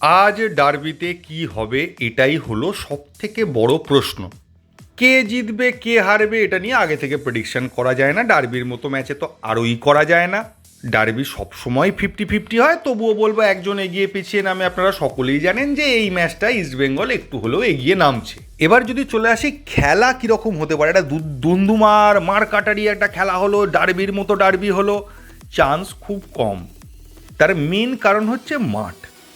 আজ ডার্বিতে কি হবে এটাই হলো সব থেকে বড় প্রশ্ন। কে জিতবে, কে হারবে এটা নিয়ে আগে থেকে প্রেডিকশন করা যায় না। ডার্বির মতো ম্যাচে তো আরোই করা যায় না। ডার্বি সবসময় ফিফটি ফিফটি হয়, তবুও বলব একজন এগিয়ে পিছিয়ে নামে আপনারা সকলেই জানেন যে এই ম্যাচটা ইস্টবেঙ্গল একটু হলেও এগিয়ে নামছে। এবার যদি চলে আসি, খেলা কীরকম হতে পারে? একটা দুন্দুমার, মার কাটারি একটা খেলা হলো, ডার্বির মতো ডার্বি হলো চান্স খুব কম। তার মেন কারণ হচ্ছে মাঠ।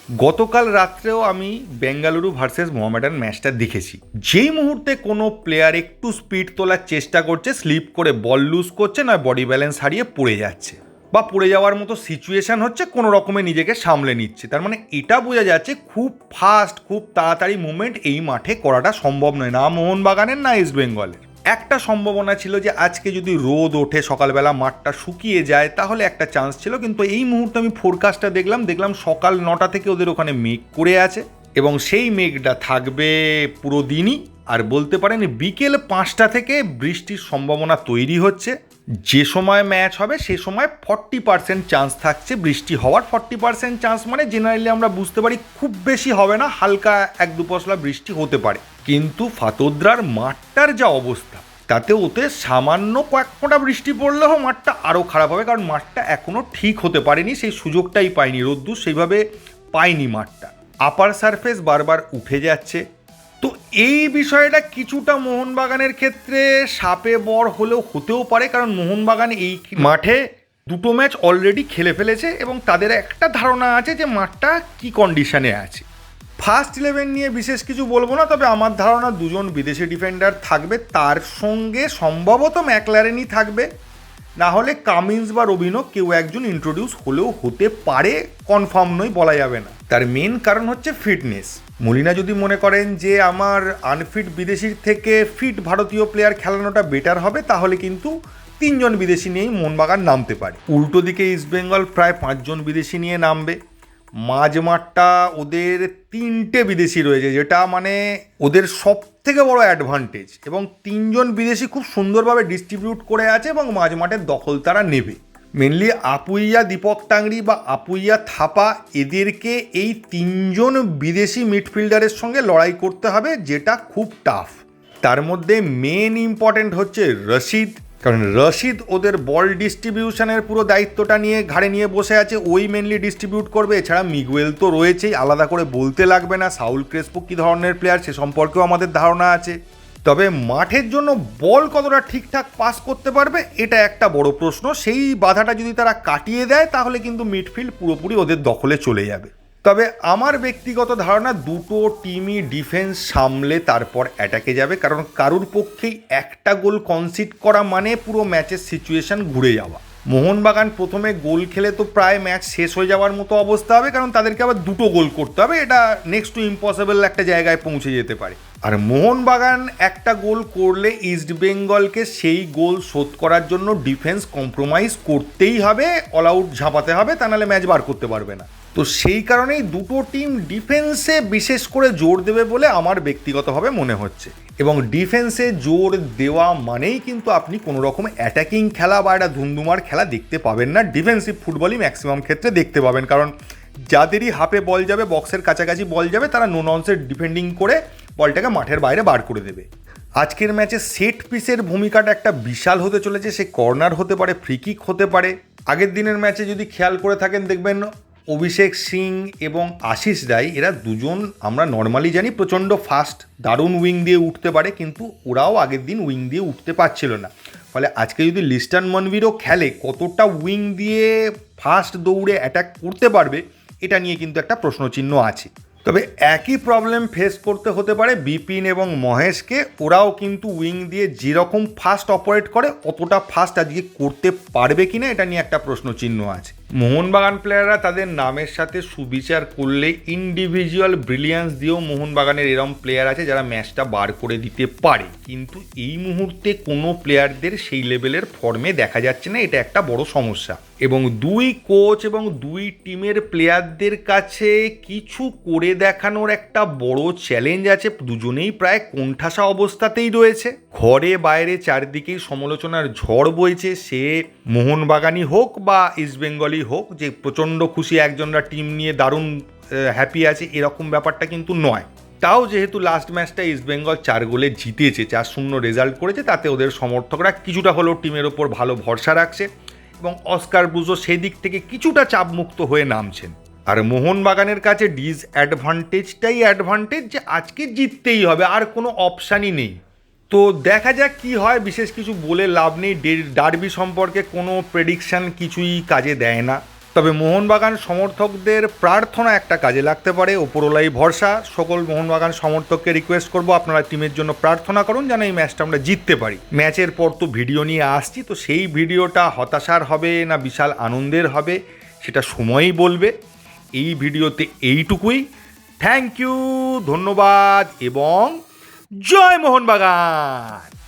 গতকাল রাত্রেও আমি বেঙ্গালুরু ভার্সেস মোহামেডান ম্যাচটা দেখেছি। যেই মুহূর্তে কোনো প্লেয়ার একটু স্পিড তোলার চেষ্টা করছে স্লিপ করে বল লুজ করছে না বডি ব্যালেন্স হারিয়ে পড়ে যাচ্ছে বা পড়ে যাওয়ার মতো সিচুয়েশন হচ্ছে, কোনো রকমে নিজেকে সামলে নিচ্ছে। তার মানে এটা বোঝা যাচ্ছে খুব ফাস্ট খুব তাড়াতাড়ি মুভমেন্ট এই মাঠে করাটা সম্ভব নয়, না মোহনবাগানের, না ইস্ট বেঙ্গলের একটা সম্ভাবনা ছিল যে আজকে যদি রোদ ওঠে, সকালবেলা মাঠটা শুকিয়ে যায়, তাহলে একটা চান্স ছিল। কিন্তু এই মুহূর্তে আমি ফোরকাস্টটা দেখলাম দেখলাম সকাল নটা থেকে ওদের ওখানে মেঘ করে আছে এবং সেই মেঘটা থাকবে পুরো দিনই। আর বলতে পারেন বিকেল পাঁচটা থেকে বৃষ্টির সম্ভাবনা তৈরি হচ্ছে। যে সময় ম্যাচ হবে, সে সময় ফর্টি পার্সেন্ট চান্স থাকছে। বৃষ্টি হওয়ার ফর্টি পার্সেন্ট চান্স মানে জেনারেলি আমরা বুঝতে পারি খুব বেশি হবে না, হালকা এক দু পশলা বৃষ্টি হতে পারে। কিন্তু ফাতোদ্রার মাঠটার যা অবস্থা, তাতে ওতে সামান্য কয়েক ফোঁটা বৃষ্টি পড়লেও মাঠটা আরও খারাপ হবে, কারণ মাঠটা এখনও ঠিক হতে পারেনি, সেই সুযোগটাই পায়নি রোদ্দুর, সেইভাবে পায়নি মাঠটা। আপার সারফেস বারবার উঠে যাচ্ছে তো এই বিষয়টা কিছুটা মোহনবাগানের ক্ষেত্রে সাপে বর হলেও হতেও পারে, কারণ মোহনবাগান এই মাঠে দুটো ম্যাচ অলরেডি খেলে ফেলেছে এবং তাদের একটা ধারণা আছে যে মাঠটা কি কন্ডিশনে আছে। ফার্স্ট ইলেভেন নিয়ে বিশেষ কিছু বলব না, তবে আমার ধারণা দুজন বিদেশি ডিফেন্ডার থাকবে, তার সঙ্গে সম্ভবত ম্যাকলারেনই থাকবে। না হলে কামিন্স বা রবিনো কেউ একজন ইন্ট্রোডিউস হলেও হতে পারে কনফার্ম নয়, বলা যাবে না। তার মেন কারণ হচ্ছে ফিটনেস মলিনা যদি মনে করেন যে আমার আনফিট বিদেশির থেকে ফিট ভারতীয় প্লেয়ার খেলানোটা বেটার হবে, তাহলে কিন্তু তিনজন বিদেশি নিয়েই মোহনবাগান নামতে পারে। উল্টো দিকে ইস্টবেঙ্গল প্রায় পাঁচজন বিদেশি নিয়ে নামবে। মাঝমাঠটা ওদের তিনটে বিদেশি রয়েছে, যেটা মানে ওদের সব থেকে বড় অ্যাডভান্টেজ এবং তিনজন বিদেশি খুব সুন্দরভাবে ডিস্ট্রিবিউট করে আছে এবং মাঝমাঠের দখল তারা নেবে। মেনলি আপুইয়া দীপক টাংরি বা আপুইয়া থাপা, এদেরকে এই তিনজন বিদেশি মিডফিল্ডারের সঙ্গে লড়াই করতে হবে, যেটা খুব টাফ তার মধ্যে মেন ইম্পর্টেন্ট হচ্ছে রশিদ, কারণ রশিদ ওদের বল ডিস্ট্রিবিউশনের পুরো দায়িত্বটা নিয়ে ঘাড়ে নিয়ে বসে আছে, ওই মেনলি ডিস্ট্রিবিউট করবে। এছাড়া মিগুয়েল তো রয়েছেই, আলাদা করে বলতে লাগবে না সাউল ক্রেসপো কী ধরনের প্লেয়ার সে সম্পর্কেও আমাদের ধারণা আছে। তবে মাঠের জন্য বল কতটা ঠিকঠাক পাস করতে পারবে, এটা একটা বড় প্রশ্ন। সেই বাধাটা যদি তারা কাটিয়ে দেয়, তাহলে কিন্তু মিডফিল্ড পুরোপুরি ওদের দখলে চলে যাবে। তবে আমার ব্যক্তিগত ধারণা, দুটো টিমই ডিফেন্স সামলে তারপর অ্যাটাকে যাবে। কারণ কারুর পক্ষেই একটা গোল কনসিড করা মানে পুরো ম্যাচের সিচুয়েশন ঘুরে যাওয়া। মোহনবাগান প্রথমে গোল খেলে তো প্রায় ম্যাচ শেষ হয়ে যাওয়ার মতো অবস্থা হবে, কারণ তাদেরকে আবার দুটো গোল করতে হবে। এটা নেক্সট টু ইম্পসিবল একটা জায়গায় পৌঁছে যেতে পারে। আর মোহনবাগান একটা গোল করলে ইস্ট বেঙ্গলকে সেই গোল শোধ করার জন্য ডিফেন্স কম্প্রোমাইজ করতেই হবে অল আউট ঝাঁপাতে হবে, তা নাহলে ম্যাচ বার করতে পারবে না। তো সেই কারণেই দুটো টিম ডিফেন্সে বিশেষ করে জোর দেবে বলে আমার ব্যক্তিগতভাবে মনে হচ্ছে। এবং ডিফেন্সে জোর দেওয়া মানেই কিন্তু আপনি কোনো রকম অ্যাটাকিং খেলা বা একটা ধুমধুমার খেলা দেখতে পাবেন না। ডিফেন্সিভ ফুটবলই ম্যাক্সিমাম ক্ষেত্রে দেখতে পাবেন। কারণ যাদেরই হাফে বল যাবে বক্সের কাছাকাছি বল যাবে, তারা নো ননসের ডিফেন্ডিং করে বলটাকে মাঠের বাইরে বার করে দেবে। আজকের ম্যাচে সেট পিসের ভূমিকাটা একটা বিশাল হতে চলেছে। সে কর্নার হতে পারে ফ্রিকিক হতে পারে। আগের দিনের ম্যাচে যদি খেয়াল করে থাকেন, দেখবেন অভিষেক সিং এবং আশিস রায়, এরা দুজন আমরা নর্মালি জানি প্রচণ্ড ফাস্ট দারুণ উইং দিয়ে উঠতে পারে, কিন্তু ওরাও আগের দিন উইং দিয়ে উঠতে পারছিল না। ফলে আজকে যদি লিস্টান মনভিরও খেলে, কতটা উইং দিয়ে ফাস্ট দৌড়ে অ্যাটাক করতে পারবে, এটা নিয়ে কিন্তু একটা প্রশ্নচিহ্ন আছে। তবে একই প্রবলেম ফেস করতে হতে পারে বিপিন এবং মহেশকে, ওরাও কিন্তু উইং দিয়ে যেরকম ফাস্ট অপারেট করে, অতটা ফাস্ট আজকে করতে পারবে কিনা, এটা নিয়ে একটা প্রশ্ন চিহ্ন আছে। মোহনবাগান প্লেয়াররা তাদের নামের সাথে সুবিচার করলে ইন্ডিভিজুয়াল ব্রিলিয়ান্স দিয়েও মোহনবাগানের এরম প্লেয়ার আছে যারা ম্যাচটা বার করে দিতে পারে। কিন্তু এই মুহূর্তে কোনো প্লেয়ারদের সেই লেভেলের ফর্মে দেখা যাচ্ছে না, এটা একটা বড় সমস্যা। এবং দুই কোচ এবং দুই টিমের প্লেয়ারদের কাছে কিছু করে দেখানোর একটা বড় চ্যালেঞ্জ আছে, দুজনেই প্রায় কোণঠাসা অবস্থাতেই রয়েছে। ঘরে বাইরে চারদিকেই সমালোচনার ঝড় বইছে, সে মোহনবাগানই হোক বা ইস্টবেঙ্গলই হোক, যে প্রচণ্ড খুশি একজনরা টিম নিয়ে দারুণ হ্যাপি আছে, এরকম ব্যাপারটা কিন্তু নয়। তাও যেহেতু লাস্ট ম্যাচটা ইস্ট বেঙ্গল চার গোলে জিতেছে, চার শূন্য রেজাল্ট করেছে, তাতে ওদের সমর্থকরা কিছুটা হলেও টিমের ওপর ভালো ভরসা রাখছে এবং অস্কার বুজো সেই দিক থেকে কিছুটা চাপমুক্ত হয়ে নামছেন। আর মোহনবাগানের কাছে ডিসঅ্যাডভান্টেজটাই অ্যাডভান্টেজ যে আজকে জিততেই হবে, আর কোনো অপশানই নেই। তো দেখা যাক কি হয়, বিশেষ কিছু বলে লাভ নেই। ডার্বি সম্পর্কে কোনো প্রেডিকশান কিছুই কাজে দেয় না। তবে মোহনবাগান সমর্থকদের প্রার্থনা একটা কাজে লাগতে পারে, ওপরওয়ালাই ভরসা। সকল মোহনবাগান সমর্থককে রিকোয়েস্ট করব, আপনারা টিমের জন্য প্রার্থনা করুন, যেন এই ম্যাচটা আমরা জিততে পারি। ম্যাচের পর তো ভিডিও নিয়ে আসছি, তো সেই ভিডিওটা হতাশার হবে না বিশাল আনন্দের হবে, সেটা সময়ই বলবে। এই ভিডিওতে এইটুকুই। থ্যাংক ইউ ধন্যবাদ, এবং জয় মোহনবাগান